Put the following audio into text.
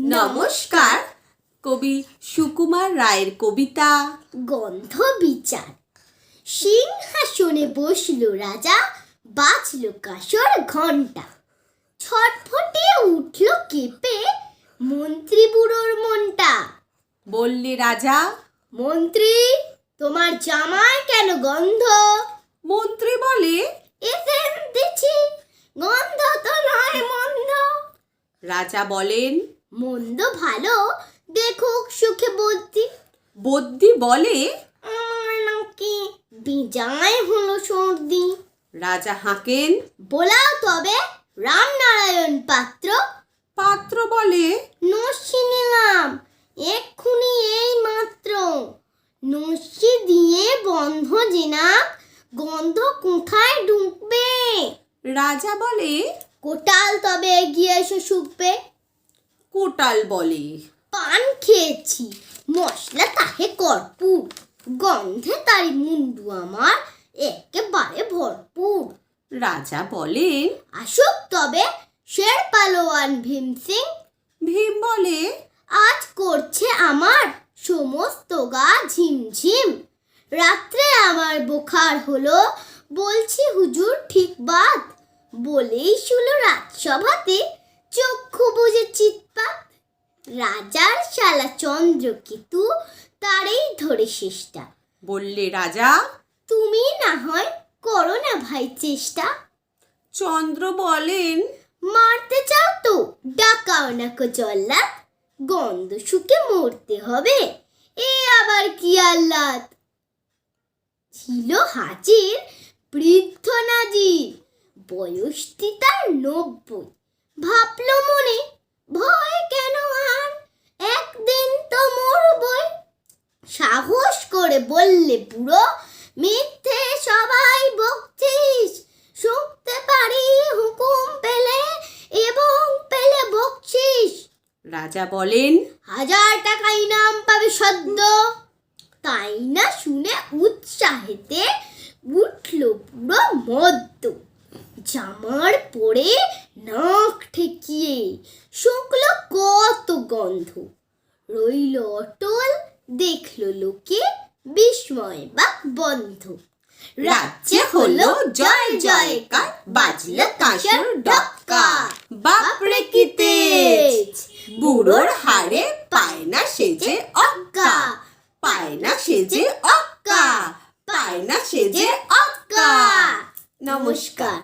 নমস্কার কবি সুকুমার রায়ের কবিতা। গন্ধ বিচার। সিংহাসনে বসল রাজা বাঁচল কাসর ঘণ্টা ছটফটে উঠল কেঁপে মন্ত্রী বুড়োর মনটা। বললে রাজা মন্ত্রী তোমার জামায় কেন গন্ধ? মন্ত্রী বলে এতে দিচ্ছি গন্ধ তো নয় মন্দ। রাজা বলেন মন্দ ভালো দেখুক সুখে বুদ্ধি। বদ্যি বলে? আমার নাকি বিজায় হলো সর্দি। রাজা হাঁকেন। বলাও তবে রামনারায়ণ পাত্র। পাত্র বলে? নস্যি নিলাম এক্ষুনি এই মাত্র। নস্যি দিয়ে বন্ধ জেনাক গন্ধ কোথায় ঢুকবে রাজা বলে? কোটাল তবে এগিয়ে এসে শুকবে। কোটাল বলে। পান খেয়েছি মশলা তাহে কর্পূর গন্ধে তারি মুন্ডু আমার একেবারে ভরপুর। রাজা বলেন আসুক তবে শের পালোয়ান ভীম সিং। ভীম বলে আজ করছে আমার সমস্ত গা ঝিমঝিম। রাত্রে আমার বোখার হলো বলছি হুজুর ঠিক বাদ। বলেই শুলো রাজসভাতে রাজার শালা চন্দ্রকেতু তারেই ধরে শেষটা। বললে রাজা? তুমি না হয় করো না ভাই চেষ্টা। চন্দ্র বলেন মারতে চাও তো ডাকাও না কো জল্লাদ। গন্ধ শুকে মরতে হবে এ আবার কি আহ্লাদ। ছিল হাজির বৃদ্ধ নাজির বয়সটি তার নব্বই। ভাবলো মনে ভয় কেন বললে বুড়ো মিথ্যে সবাই বকছিস। শুনতে পারি হুকুম পেলে এবং পেলে বকছিস। রাজা বলেন হাজার টাকা ইনাম পাবে সদ্য। তাই না শুনে উৎসাহেতে উঠল পুরো মদ্য। জামার পরে নাক ঠেকিয়ে শুকল কত গন্ধ। রইল অটল দেখল লোকে বিস্ময় বা বন্ধ। রাজ্যে হলো জয় জয়কার বাজলো কাঁসর ডক্কা বাপরে কি তেজ বুড়োর হাড়ে পায় না সেজে অক্কা। পায় না সেজে অক্কা। পায় না সেজে অক্কা। নমস্কার।